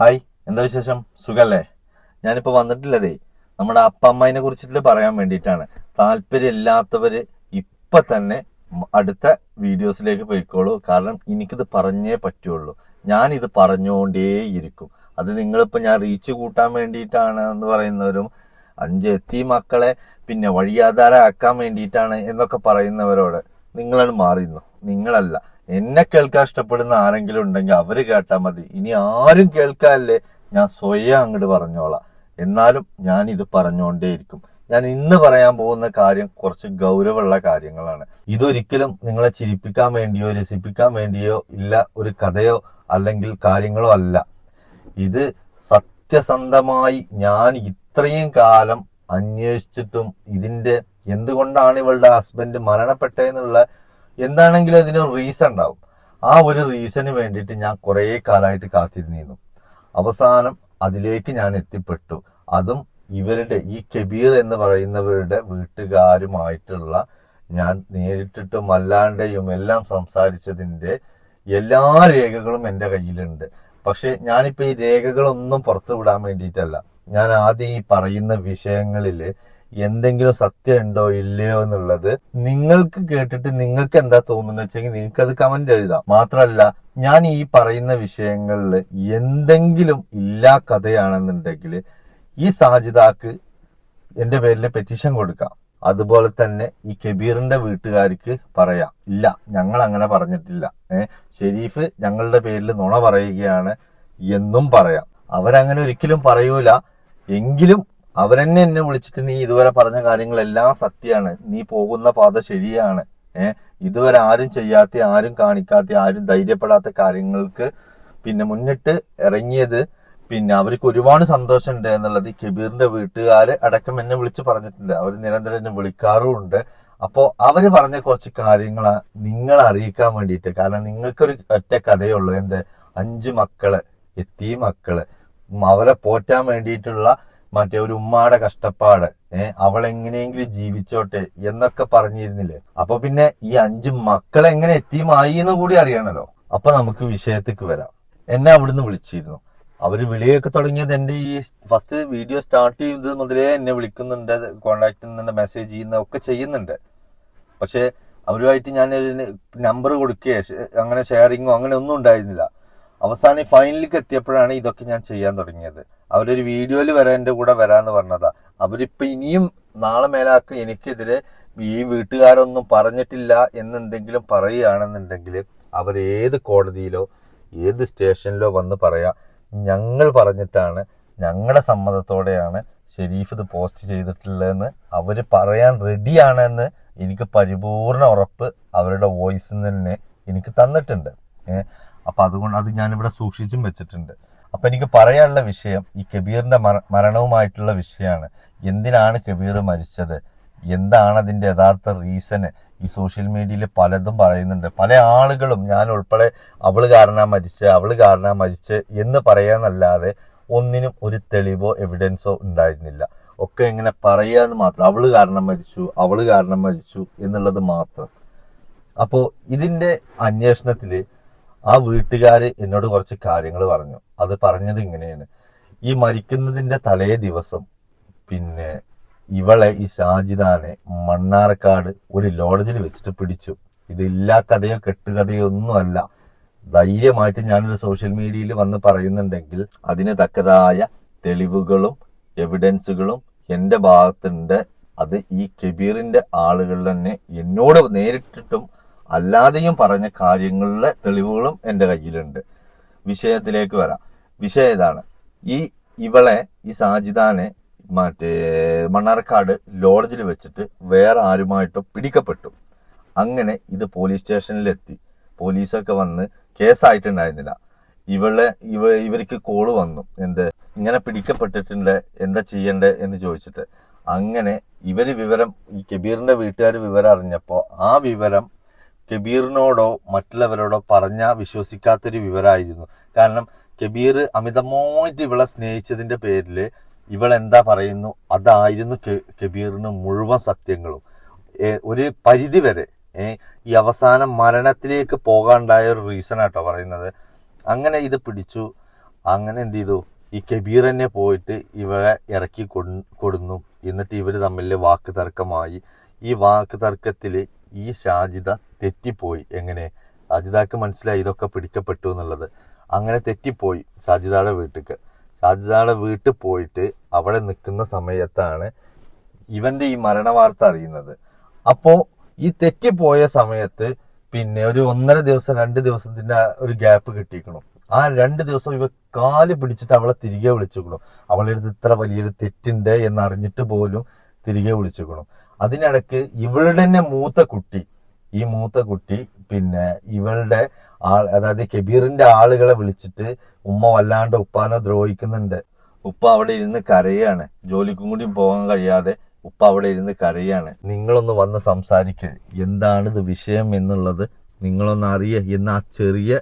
Hi എന്താ വിശേഷം? സുഖല്ലേ? ഞാനിപ്പോ വന്നിട്ടില്ലതേ. നമ്മുടെ അപ്പ അമ്മേനെ കുറിച്ചിട്ട് പറയാൻ വേണ്ടിയിട്ടാണ്. താല്പര്യമില്ലാത്തവര് ഇപ്പൊ തന്നെ അടുത്ത വീഡിയോസിലേക്ക് പോയിക്കോളൂ. കാരണം എനിക്കിത് പറഞ്ഞേ പറ്റുള്ളൂ. ഇത് പറഞ്ഞുകൊണ്ടേയിരിക്കും അത് നിങ്ങളിപ്പോ ഞാൻ റീച്ച് കൂട്ടാൻ വേണ്ടിയിട്ടാണ് എന്ന് പറയുന്നവരും അഞ്ച് എത്തി മക്കളെ പിന്നെ വഴിയാധാരമാക്കാൻ വേണ്ടിയിട്ടാണ് എന്നൊക്കെ പറയുന്നവരോട് നിങ്ങളാണ് മാറിയുന്നു നിങ്ങളല്ല. എന്നെ കേൾക്കാൻ ഇഷ്ടപ്പെടുന്ന ആരെങ്കിലും ഉണ്ടെങ്കിൽ അവർ കേട്ടാൽ മതി. ഇനി ആരും കേൾക്കാല്ലേ? ഞാൻ സ്വയം അങ്ങോട്ട് പറഞ്ഞോളാം. എന്നാലും ഞാൻ ഇത് പറഞ്ഞുകൊണ്ടേയിരിക്കും ഞാൻ ഇന്ന് പറയാൻ പോകുന്ന കാര്യം കുറച്ച് ഗൗരവമുള്ള കാര്യങ്ങളാണ്. ഇതൊരിക്കലും നിങ്ങളെ ചിരിപ്പിക്കാൻ വേണ്ടിയോ രസിപ്പിക്കാൻ വേണ്ടിയോ ഇല്ല ഒരു കഥയോ അല്ലെങ്കിൽ കാര്യങ്ങളോ അല്ല. ഇത് സത്യസന്ധമായി ഞാൻ ഇത്രയും കാലം അന്വേഷിച്ചിട്ടും ഇതിന്റെ എന്തുകൊണ്ടാണ് ഇവളുടെ ഹസ്ബൻഡ് മരണപ്പെട്ടതെന്നുള്ള എന്താണെങ്കിലും അതിന് റീസൺ ഉണ്ടാവും. ആ ഒരു റീസണിന് വേണ്ടിയിട്ട് ഞാൻ കുറേ കാലമായിട്ട് കാത്തിരുന്നിരുന്നു. അവസാനം അതിലേക്ക് ഞാൻ എത്തിപ്പെട്ടു. അതും ഇവരുടെ ഈ കബീർ എന്ന് പറയുന്നവരുടെ വീട്ടുകാരുമായിട്ടുള്ള ഞാൻ നേരിട്ടിട്ടും അല്ലാണ്ടെയും എല്ലാം സംസാരിച്ചതിന്റെ എല്ലാ രേഖകളും എന്റെ കയ്യിലുണ്ട്. പക്ഷേ ഞാനിപ്പോൾ ഈ രേഖകളൊന്നും പുറത്തു വിടാൻ വേണ്ടിയിട്ടല്ല. ഞാൻ ആദ്യം ഈ പറയുന്ന വിഷയങ്ങളിൽ എന്തെങ്കിലും സത്യം ഉണ്ടോ ഇല്ലയോ എന്നുള്ളത് നിങ്ങൾക്ക് കേട്ടിട്ട് നിങ്ങൾക്ക് എന്താ തോന്നുന്നത് വെച്ചെങ്കിൽ നിങ്ങൾക്ക് അത് കമന്റ് എഴുതാം. മാത്രമല്ല ഞാൻ ഈ പറയുന്ന വിഷയങ്ങളിൽ എന്തെങ്കിലും ഇല്ലാ കഥയാണെന്നുണ്ടെങ്കിൽ ഈ സാജിതാക്ക് എന്റെ പേരിൽ പെറ്റീഷൻ കൊടുക്കാം. അതുപോലെ തന്നെ ഈ കബീറിന്റെ വീട്ടുകാർക്ക് പറയാം. ഇല്ല ഞങ്ങൾ അങ്ങനെ പറഞ്ഞിട്ടില്ല. ഏഹ് ഷെരീഫ് ഞങ്ങളുടെ പേരിൽ നുണ പറയുകയാണ് എന്നും പറയാം. അവരങ്ങനെ ഒരിക്കലും പറയൂല. എങ്കിലും അവരെന്നെ എന്നെ വിളിച്ചിട്ട് നീ ഇതുവരെ പറഞ്ഞ കാര്യങ്ങളെല്ലാം സത്യമാണ് നീ പോകുന്ന പാത ശരിയാണ്. ഏഹ് ഇതുവരെ ആരും ചെയ്യാത്ത ആരും കാണിക്കാത്ത ആരും ധൈര്യപ്പെടാത്ത കാര്യങ്ങൾക്ക് പിന്നെ മുന്നിട്ട് ഇറങ്ങിയത് പിന്നെ അവർക്ക് ഒരുപാട് സന്തോഷമുണ്ട് എന്നുള്ളത് കബീറിന്റെ വീട്ടുകാര് അടക്കം എന്നെ വിളിച്ച് പറഞ്ഞിട്ടുണ്ട്. അവർ നിരന്തരം എന്നെ വിളിക്കാറുമുണ്ട്. അപ്പോ അവർ പറഞ്ഞ കുറച്ച് കാര്യങ്ങൾ നിങ്ങളെ അറിയിക്കാൻ വേണ്ടിയിട്ട്. കാരണം നിങ്ങൾക്കൊരു ഒറ്റ കഥയുള്ളൂ. എന്ത്? അഞ്ച് മക്കൾ എത്തി മക്കൾ. അവരെ പോറ്റാൻ വേണ്ടിയിട്ടുള്ള മറ്റേ ഒരു ഉമ്മാടെ കഷ്ടപ്പാട്. ഏഹ് അവൾ എങ്ങനെയെങ്കിലും ജീവിച്ചോട്ടെ എന്നൊക്കെ പറഞ്ഞിരുന്നില്ലേ? അപ്പൊ പിന്നെ ഈ അഞ്ച് മക്കൾ എങ്ങനെ എത്തിയുമായി എന്ന് കൂടി അറിയണല്ലോ. അപ്പൊ നമുക്ക് വിഷയത്തേക്ക് വരാം. എന്നെ അവിടുന്ന് വിളിച്ചിരുന്നു. അവർ വിളിയൊക്കെ തുടങ്ങിയത് എന്റെ ഈ ഫസ്റ്റ് വീഡിയോ സ്റ്റാർട്ട് ചെയ്യുന്നത് മുതലേ എന്നെ വിളിക്കുന്നുണ്ട് കോണ്ടാക്ട് ചെയ്യുന്നുണ്ട് മെസ്സേജ് ചെയ്യുന്ന ഒക്കെ ചെയ്യുന്നുണ്ട്. പക്ഷെ അവരുമായിട്ട് ഞാൻ നമ്പർ കൊടുക്കുകയോ അങ്ങനെ ഷെയറിങ്ങോ അങ്ങനെ ഒന്നും ഉണ്ടായിരുന്നില്ല. അവസാനം ഫൈനലിലേക്ക് എത്തിയപ്പോഴാണ് ഇതൊക്കെ ഞാൻ ചെയ്യാൻ തുടങ്ങിയത്. അവരൊരു വീഡിയോയിൽ വരാൻ എന്റെ കൂടെ വരാന്ന് പറഞ്ഞതാ. അവരിപ്പോൾ ഇനിയും നാളെ മേലാക്ക് എനിക്കെതിരെ ഈ വീട്ടുകാരൊന്നും പറഞ്ഞിട്ടില്ല എന്നെന്തെങ്കിലും പറയുകയാണെന്നുണ്ടെങ്കിൽ അവർ ഏത് കോടതിയിലോ ഏത് സ്റ്റേഷനിലോ വന്ന് പറയാ ഞങ്ങൾ പറഞ്ഞിട്ടാണ് ഞങ്ങളുടെ സമ്മതത്തോടെയാണ് ഷെരീഫ് ഇത് പോസ്റ്റ് ചെയ്തിട്ടുള്ളതെന്ന് അവർ പറയാൻ റെഡിയാണെന്ന് എനിക്ക് പരിപൂർണ ഉറപ്പ് അവരുടെ വോയിസിൽ നിന്ന് തന്നെ എനിക്ക് തന്നിട്ടുണ്ട്. അപ്പൊ അതുകൊണ്ട് അത് ഇവിടെ സൂക്ഷിച്ചും വെച്ചിട്ടുണ്ട്. അപ്പൊ എനിക്ക് പറയാനുള്ള വിഷയം ഈ കബീറിന്റെ മരണവുമായിട്ടുള്ള വിഷയമാണ്. എന്തിനാണ് കബീർ മരിച്ചത്? എന്താണ് അതിന്റെ യഥാർത്ഥ റീസണ് ഈ സോഷ്യൽ മീഡിയയിൽ പലതും പറയുന്നുണ്ട്. പല ആളുകളും ഞാൻ ഉൾപ്പെടെ അവൾ കാരണ മരിച്ച് അവൾ കാരണ മരിച്ച് എന്ന് പറയാന്നല്ലാതെ ഒന്നിനും ഒരു തെളിവോ എവിഡൻസോ ഉണ്ടായിരുന്നില്ല. ഒക്കെ ഇങ്ങനെ പറയാന്ന് മാത്രം. അവൾ കാരണം മരിച്ചു അവൾ കാരണം മരിച്ചു എന്നുള്ളത് മാത്രം. അപ്പോ ഇതിന്റെ അന്വേഷണത്തിൽ ആ വീട്ടുകാര് എന്നോട് കുറച്ച് കാര്യങ്ങൾ പറഞ്ഞു. അത് പറഞ്ഞത് ഇങ്ങനെയാണ്. ഈ മരിക്കുന്നതിന്റെ തലേ ദിവസം പിന്നെ ഇവളെ ഈ ഷാജിദാനെ മണ്ണാർക്കാട് ഒരു ലോഡ്ജിൽ വെച്ചിട്ട് പിടിച്ചു. ഇത് ഇല്ലാ കഥയോ കെട്ടുകഥയോ ഒന്നുമല്ല. ധൈര്യമായിട്ട് ഞാനൊരു സോഷ്യൽ മീഡിയയിൽ വന്ന് പറയുന്നുണ്ടെങ്കിൽ അതിന് തക്കതായ തെളിവുകളും എവിഡൻസുകളും എന്റെ ഭാഗത്തുണ്ട്. അത് ഈ കബീറിന്റെ ആളുകൾ തന്നെ എന്നോട് നേരിട്ടിട്ടും അല്ലാതെയും പറഞ്ഞ കാര്യങ്ങളിലെ തെളിവുകളും എന്റെ കയ്യിലുണ്ട്. വിഷയത്തിലേക്ക് വരാം. വിഷയം ഇതാണ് ഈ ഇവളെ ഈ സാജിദാനെ മറ്റേ മണ്ണാർക്കാട് ലോഡ്ജിൽ വെച്ചിട്ട് വേറെ ആരുമായിട്ടോ പിടിക്കപ്പെട്ടു. അങ്ങനെ ഇത് പോലീസ് സ്റ്റേഷനിലെത്തി. പോലീസൊക്കെ വന്ന് കേസായിട്ടുണ്ടായിരുന്നില്ല. ഇവളെ ഇവ ഇവർക്ക് കോൾ വന്നു. എന്ത്? ഇങ്ങനെ പിടിക്കപ്പെട്ടിട്ടുണ്ട്. എന്താ ചെയ്യണ്ടേ എന്ന് ചോദിച്ചിട്ട്. അങ്ങനെ ഇവർ വിവരം ഈ കബീറിന്റെ വീട്ടുകാർ വിവരം അറിഞ്ഞപ്പോൾ ആ വിവരം കബീറിനോടോ മറ്റുള്ളവരോടോ പറഞ്ഞ വിശ്വസിക്കാത്തൊരു വിവരമായിരുന്നു കാരണം കബീർ അമിതമായിട്ട് ഇവളെ സ്നേഹിച്ചതിന്റെ പേരിൽ ഇവൾ എന്താ പറയുന്നു? അതായിരുന്നു കബീറിന് മുഴുവൻ സത്യങ്ങളും. ഒരു പരിധി വരെ ഈ അവസാനം മരണത്തിലേക്ക് പോകാണ്ടായ ഒരു റീസൺ ആട്ടോ പറയുന്നത്. അങ്ങനെ ഇത് പിടിച്ചു. അങ്ങനെ എന്ത് ചെയ്തു? ഈ കബീർ തന്നെ പോയിട്ട് ഇവളെ ഇറക്കി കൊടു- കൊടുന്നു. എന്നിട്ട് ഇവർ തമ്മിൽ വാക്ക് തർക്കമായി ഈ വാക്ക് തർക്കത്തിൽ ഈ ഷാജിദ തെറ്റിപ്പോയി. എങ്ങനെ? സാജിതാക്ക് മനസ്സിലായി ഇതൊക്കെ പിടിക്കപ്പെട്ടു എന്നുള്ളത്. അങ്ങനെ തെറ്റിപ്പോയി ഷാജിദയുടെ വീട്ടിക്ക്. ഷാജിദയുടെ വീട്ടിൽ പോയിട്ട് അവിടെ നിൽക്കുന്ന സമയത്താണ് ഇവന്റെ ഈ മരണ വാർത്ത അറിയുന്നത്. അപ്പോ ഈ തെറ്റിപ്പോയ സമയത്ത് പിന്നെ ഒരു ഒന്നര ദിവസം രണ്ട് ദിവസത്തിന്റെ ഒരു ഗ്യാപ്പ് കിട്ടിയിരിക്കണം. ആ രണ്ട് ദിവസം ഇവ കാൽ പിടിച്ചിട്ട് അവളെ തിരികെ വിളിച്ചുക്കണം അവളെ അടുത്ത് ഇത്ര വലിയൊരു തെറ്റുണ്ട് എന്നറിഞ്ഞിട്ട് പോലും തിരികെ വിളിച്ചുക്കണം അതിനിടയ്ക്ക് ഇവളുടെ തന്നെ മൂത്ത കുട്ടി ഈ മൂത്ത കുട്ടി പിന്നെ ഇവളുടെ ആൾ അതായത് കബീറിന്റെ ആളുകളെ വിളിച്ചിട്ട് ഉമ്മ വല്ലാണ്ട് ഉപ്പാനെ ദ്രോഹിക്കുന്നുണ്ട്. ഉപ്പ അവിടെ ഇരുന്ന് കരയാണ്. ജോലിക്കും കൂടി പോകാൻ കഴിയാതെ ഉപ്പ അവിടെ ഇരുന്ന് കരയാണ്. നിങ്ങളൊന്ന് വന്ന് സംസാരിക്കുക എന്താണ് ഇത് വിഷയം എന്നുള്ളത് നിങ്ങളൊന്ന് അറിയ. എന്ന് ആ ചെറിയ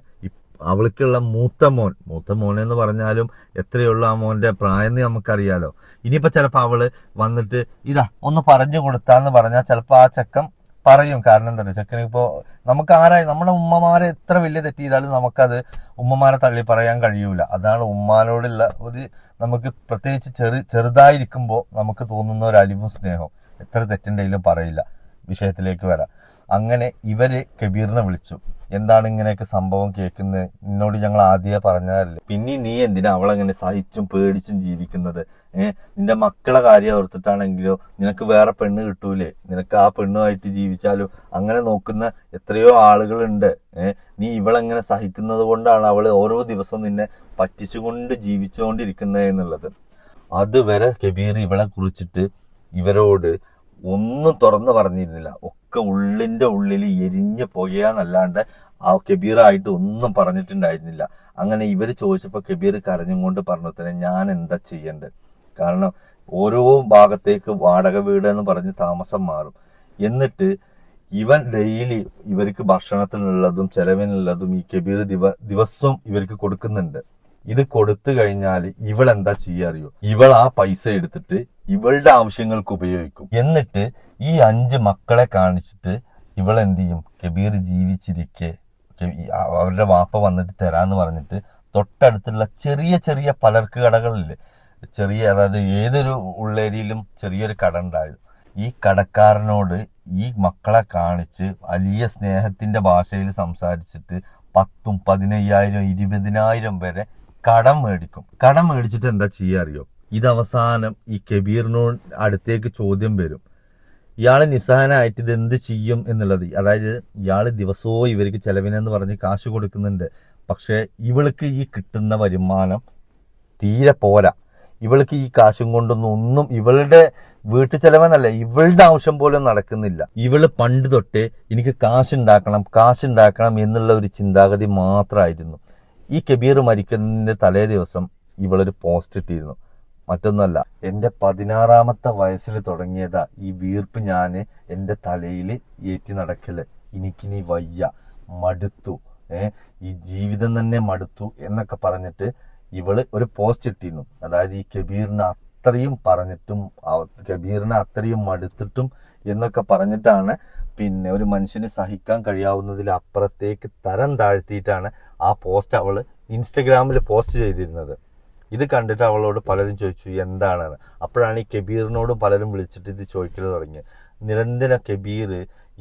അവൾക്കുള്ള മൂത്ത മോൻ മൂത്ത മോൻ എന്ന് പറഞ്ഞാലും എത്രയുള്ള ആ മോന്റെ പ്രായം എന്ന് നമുക്കറിയാലോ. ഇനിയിപ്പോ ചിലപ്പോൾ അവൾ വന്നിട്ട് ഇതാ ഒന്ന് പറഞ്ഞു കൊടുത്താന്ന് പറഞ്ഞാൽ ചിലപ്പോൾ ആ ചെക്കൻ പറയും കാരണം എന്താ ചെക്കന് ഇപ്പോ നമുക്ക് ആരായി നമ്മുടെ ഉമ്മമാരെ എത്ര വലിയ തെറ്റ് ചെയ്താലും നമുക്കത് ഉമ്മമാരെ തള്ളി പറയാൻ കഴിയൂല. അതാണ് ഉമ്മാനോടുള്ള ഒരു നമുക്ക് പ്രത്യേകിച്ച് ചെറു ചെറുതായിരിക്കുമ്പോൾ നമുക്ക് തോന്നുന്ന ഒരു അലിവും സ്നേഹവും. എത്ര തെറ്റുണ്ടെങ്കിലും പറയില്ല. വിഷയത്തിലേക്ക് വരാം. അങ്ങനെ ഇവർ കബീറിനെ വിളിച്ചു. എന്താണ് ഇങ്ങനെയൊക്കെ സംഭവം കേൾക്കുന്നത് എന്നോട് ഞങ്ങൾ ആദ്യമേ പറഞ്ഞതല്ലേ? പിന്നെ നീ എന്തിനാ അവളെങ്ങനെ സഹിച്ചും പേടിച്ചും ജീവിക്കുന്നത്? ഏഹ് നിന്റെ മക്കളെ കാര്യം ഓർത്തിട്ടാണെങ്കിലോ നിനക്ക് വേറെ പെണ്ണ് കിട്ടൂലേ? നിനക്ക് ആ പെണ്ണുമായിട്ട് ജീവിച്ചാലോ? അങ്ങനെ നോക്കുന്ന എത്രയോ ആളുകളുണ്ട്. ഏഹ് നീ ഇവളെങ്ങനെ സഹിക്കുന്നത് കൊണ്ടാണ് അവൾ ഓരോ ദിവസവും നിന്നെ പറ്റിച്ചുകൊണ്ട് ജീവിച്ചുകൊണ്ടിരിക്കുന്നത് എന്നുള്ളത്. അതുവരെ കബീർ ഇവളെ കുറിച്ചിട്ട് ഇവരോട് ഒന്നും തുറന്ന് പറഞ്ഞിരുന്നില്ല. ഒക്കെ ഉള്ളിന്റെ ഉള്ളിൽ എരിഞ്ഞു പോകുകയെന്നല്ലാണ്ട് ആ കബീറായിട്ട് ഒന്നും പറഞ്ഞിട്ടുണ്ടായിരുന്നില്ല. അങ്ങനെ ഇവർ ചോദിച്ചപ്പോൾ കബീർ കരഞ്ഞും കൊണ്ട് പറഞ്ഞു ഞാൻ എന്താ ചെയ്യേണ്ടത്? കാരണം ഓരോ ഭാഗത്തേക്ക് വാടക വീട് എന്ന് പറഞ്ഞ് താമസം മാറും. എന്നിട്ട് ഇവൻ ഡെയിലി ഇവർക്ക് ഭക്ഷണത്തിനുള്ളതും ചെലവിനുള്ളതും ഈ കബീർ ദിവ ദിവസവും ഇവർക്ക് കൊടുക്കുന്നുണ്ട്. ഇത് കൊടുത്തു കഴിഞ്ഞാൽ ഇവൾ എന്താ ചെയ്യാറിയോ ഇവൾ ആ പൈസ എടുത്തിട്ട് ഇവളുടെ ആവശ്യങ്ങൾക്ക് ഉപയോഗിക്കും. എന്നിട്ട് ഈ അഞ്ച് മക്കളെ കാണിച്ചിട്ട് ഇവളെന്ത് ചെയ്യും കബീർ ജീവിച്ചിരിക്കെ. അവരുടെ വാപ്പ വന്നിട്ട് തരാന്ന് പറഞ്ഞിട്ട് തൊട്ടടുത്തുള്ള ചെറിയ ചെറിയ പലർക്ക് കടകളില്ലേ? ചെറിയ അതായത് ഏതൊരു ഉള്ളേരിയിലും ചെറിയൊരു കട ഉണ്ടായിരുന്നു. ഈ കടക്കാരനോട് ഈ മക്കളെ കാണിച്ച് വലിയ സ്നേഹത്തിന്റെ ഭാഷയിൽ സംസാരിച്ചിട്ട് പത്തും പതിനയ്യായിരം ഇരുപതിനായിരം വരെ കടം മേടിക്കും. കടം മേടിച്ചിട്ട് എന്താ ചെയ്യാ അറിയോ? ഇത് അവസാനം ഈ കബീറിനോട് അടുത്തേക്ക് ചോദ്യം വരും. ഇയാൾ നിസ്സഹനായിട്ട് എന്ത് ചെയ്യും എന്നുള്ളത്. അതായത് ഇയാൾ ദിവസവും ഇവർക്ക് ചെലവിനെന്ന് പറഞ്ഞ് കാശ് കൊടുക്കുന്നുണ്ട്. പക്ഷേ ഇവൾക്ക് ഈ കിട്ടുന്ന വരുമാനം തീരെ പോരാ. ഇവൾക്ക് ഈ കാശും കൊണ്ടൊന്നും ഒന്നും ഇവളുടെ വീട്ടു ചെലവെന്നല്ല ഇവളുടെ ആവശ്യം പോലും നടക്കുന്നില്ല. ഇവൾ പണ്ട് തൊട്ടേ എനിക്ക് കാശുണ്ടാക്കണം കാശുണ്ടാക്കണം എന്നുള്ള ഒരു ചിന്താഗതി മാത്രമായിരുന്നു ഈ കബീർ മരിക്കുന്നതിന്റെ തലേ ദിവസം ഇവളൊരു പോസ്റ്റ് ഇട്ടിരുന്നു. മറ്റൊന്നുമല്ല എന്റെ പതിനാറാമത്തെ വയസ്സിൽ തുടങ്ങിയതാ ഈ വീർപ്പ് ഞാൻ എന്റെ തലയിൽ ഏറ്റി നടക്കൽ. എനിക്കിനി വയ്യ. മടുത്തു. ഏ ഈ ജീവിതം തന്നെ മടുത്തു എന്നൊക്കെ പറഞ്ഞിട്ട് ഇവൾ ഒരു പോസ്റ്റ് ഇട്ടിരുന്നു. അതായത് ഈ കബീറിന് അത്രയും പറഞ്ഞിട്ടും കബീറിനെ അത്രയും മടുത്തിട്ടും എന്നൊക്കെ പറഞ്ഞിട്ടാണ് പിന്നെ ഒരു മനുഷ്യന് സഹിക്കാൻ കഴിയാവുന്നതിൽ അപ്പുറത്തേക്ക് തരം താഴ്ത്തിയിട്ടാണ് ആ പോസ്റ്റ് അവൾ ഇൻസ്റ്റഗ്രാമിൽ പോസ്റ്റ് ചെയ്തിരുന്നത്. ഇത് കണ്ടിട്ട് അവളോട് പലരും ചോദിച്ചു എന്താണെന്ന്? അപ്പോഴാണ് ഈ കബീറിനോടും പലരും വിളിച്ചിട്ട് ഇത് ചോദിക്കൽ തുടങ്ങിയത്. നിരന്തര കബീർ